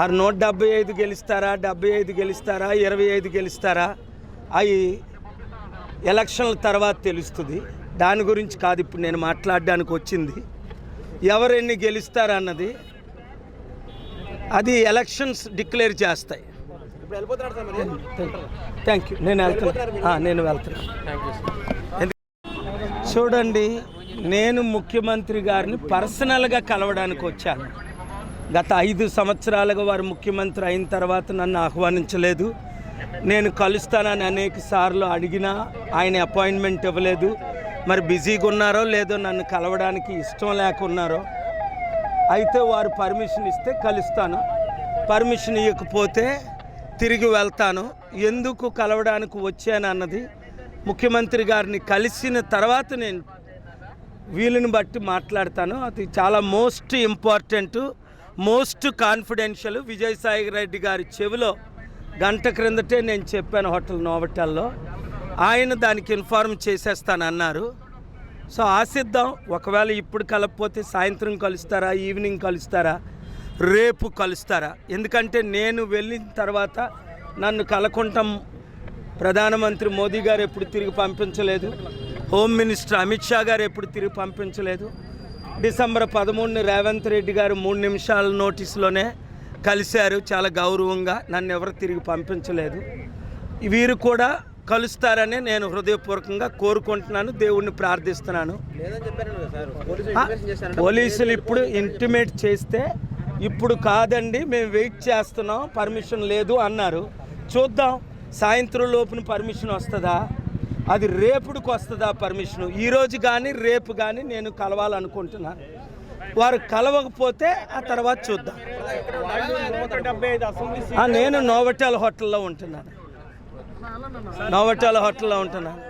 ఆ నూట డెబ్బై ఐదు గెలుస్తారా? డెబ్బై ఐదు గెలుస్తారా? ఇరవై ఐదు గెలుస్తారా? అవి ఎలక్షన్ల తర్వాత తెలుస్తుంది. దాని గురించి కాదు ఇప్పుడు నేను మాట్లాడడానికి వచ్చింది. ఎవరెన్ని గెలుస్తారన్నది అది ఎలక్షన్స్ డిక్లేర్ చేస్తాయి. Thank you. నేను వెళ్తున్నాను నేను వెళ్తున్నాను చూడండి నేను ముఖ్యమంత్రి గారిని పర్సనల్గా కలవడానికి వచ్చాను. గత ఐదు సంవత్సరాలుగా వారు ముఖ్యమంత్రి అయిన తర్వాత నన్ను ఆహ్వానించలేదు. నేను కలుస్తానని అనేక సార్లు అడిగినా ఆయన అపాయింట్మెంట్ ఇవ్వలేదు. మరి బిజీగా ఉన్నారో లేదో నన్ను కలవడానికి ఇష్టం లేకున్నారో అయితే వారు పర్మిషన్ ఇస్తే కలుస్తాను. పర్మిషన్ ఇవ్వకపోతే తిరిగి వెళ్తాను. ఎందుకు కలవడానికి వచ్చానన్నది ముఖ్యమంత్రి గారిని కలిసిన తర్వాత నేను వీలుని బట్టి మాట్లాడతాను. అది చాలా most important most confidential Vijayasai Reddy గారి చెవిలో గంట క్రిందటే నేను చెప్పాను హోటల్ నోవటల్లో. ఆయన దానికి ఇన్ఫార్మ్ చేసేస్తానన్నారు. సో ఆశిద్దాం ఒకవేళ ఇప్పుడు కలపపోతే సాయంత్రం కలుస్తారా ఈవినింగ్ కలుస్తారా రేపు కలుస్తారా? ఎందుకంటే నేను వెళ్ళిన తర్వాత నన్ను కలకుంటాం ప్రధానమంత్రి మోదీ గారు ఎప్పుడు తిరిగి పంపించలేదు. హోమ్ మినిస్టర్ అమిత్ షా గారు ఎప్పుడు తిరిగి పంపించలేదు. డిసెంబర్ పదమూడుని రేవంత్ రెడ్డి గారు మూడు నిమిషాల నోటీసులోనే కలిశారు. చాలా గౌరవంగా నన్ను ఎవరు తిరిగి పంపించలేదు. వీరు కూడా కలుస్తారని నేను హృదయపూర్వకంగా కోరుకుంటున్నాను. దేవుణ్ణి ప్రార్థిస్తున్నాను. పోలీసులు పోలీసులు ఇప్పుడు ఇంటిమేట్ చేస్తే ఇప్పుడు కాదండి మేము వెయిట్ చేస్తున్నాం పర్మిషన్ లేదు అన్నారు. చూద్దాం సాయంత్రం లోపున పర్మిషన్ వస్తుందా? అది రేపుడికి వస్తుందా పర్మిషన్? ఈరోజు కానీ రేపు కానీ నేను కలవాలనుకుంటున్నాను. వారు కలవకపోతే ఆ తర్వాత చూద్దాం. నేను నోవటల్ హోటల్లో ఉంటున్నాను. నోవటల్ హోటల్లో ఉంటున్నాను.